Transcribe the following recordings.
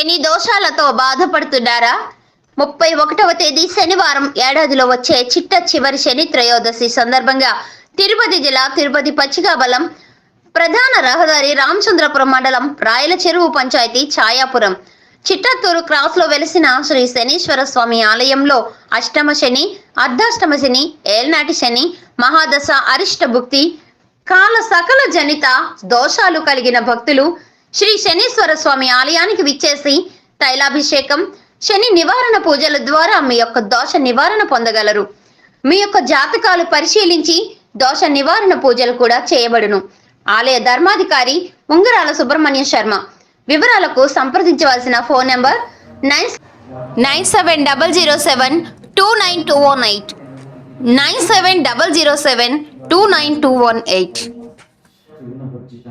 శని దోషాలతో బాధపడుతున్నారా? ముప్పై ఒకటవ తేదీ శనివారం ఏడాదిలో వచ్చే చిట్ట చివరి శని త్రయోదశి సందర్భంగా తిరుపతి జిల్లా తిరుపతి పచ్చికాబలం ప్రధాన రహదారి రామచంద్రపురం మండలం రాయల చెరువు పంచాయతీ ఛాయాపురం. చిట్టత్తూరు క్రాస్లో వెలిసిన శ్రీ శనీశ్వర స్వామి ఆలయంలో అష్టమ శని అర్ధాష్టమ శని ఏల్నాటి శని మహాదశ అరిష్ట భుక్తి కాల సకల జనిత దోషాలు కలిగిన భక్తులు శ్రీ శనీశ్వర స్వామి ఆలయానికి విచ్చేసి తైలాభిషేకం శని నివారణ పూజల ద్వారా మీ యొక్క దోష నివారణ పొందగలరు. మీ యొక్క జాతకాలు పరిశీలించి దోష నివారణ పూజలు కూడా చేయబడును. ఆలయ ధర్మాధికారి ఉంగరాల సుబ్రహ్మణ్య శర్మ. వివరాలకు సంప్రదించవలసిన phone number nine nine seven double zero seven two nine two one eight. Nine seven double zero seven two nine two one eight. Hello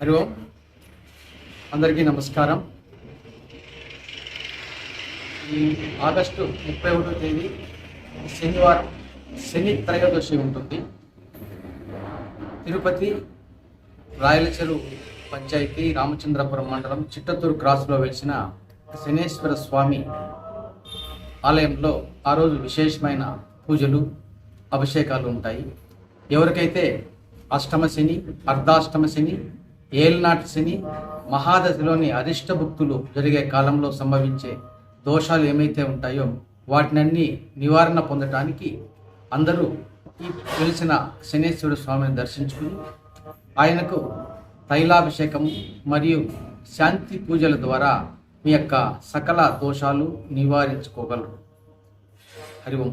Hari Om. అందరికీ నమస్కారం. ఈ ఆగస్టు ముప్పై ఒకటో తేదీ శనివారం శని త్రయోదశి ఉంటుంది. తిరుపతి రాయలచెరు పంచాయతీ రామచంద్రపురం మండలం చిట్టత్తూరు క్రాస్లో వెలిసిన శనేశ్వర స్వామి ఆలయంలో ఆ రోజు విశేషమైన పూజలు అభిషేకాలు ఉంటాయి. ఎవరికైతే అష్టమ శని అర్ధాష్టమ శని ఏలినాటి శని మహాదశలోని అరిష్ట భక్తులు జరిగే కాలంలో సంభవించే దోషాలు ఏమైతే ఉంటాయో వాటినన్నీ నివారణ పొందటానికి అందరూ ఈ వెలిసిన శనేశ్వర స్వామిని దర్శించుకుని ఆయనకు తైలాభిషేకం మరియు శాంతి పూజల ద్వారా మీ యొక్క సకల దోషాలు నివారించుకోగలరు. హరి ఓం.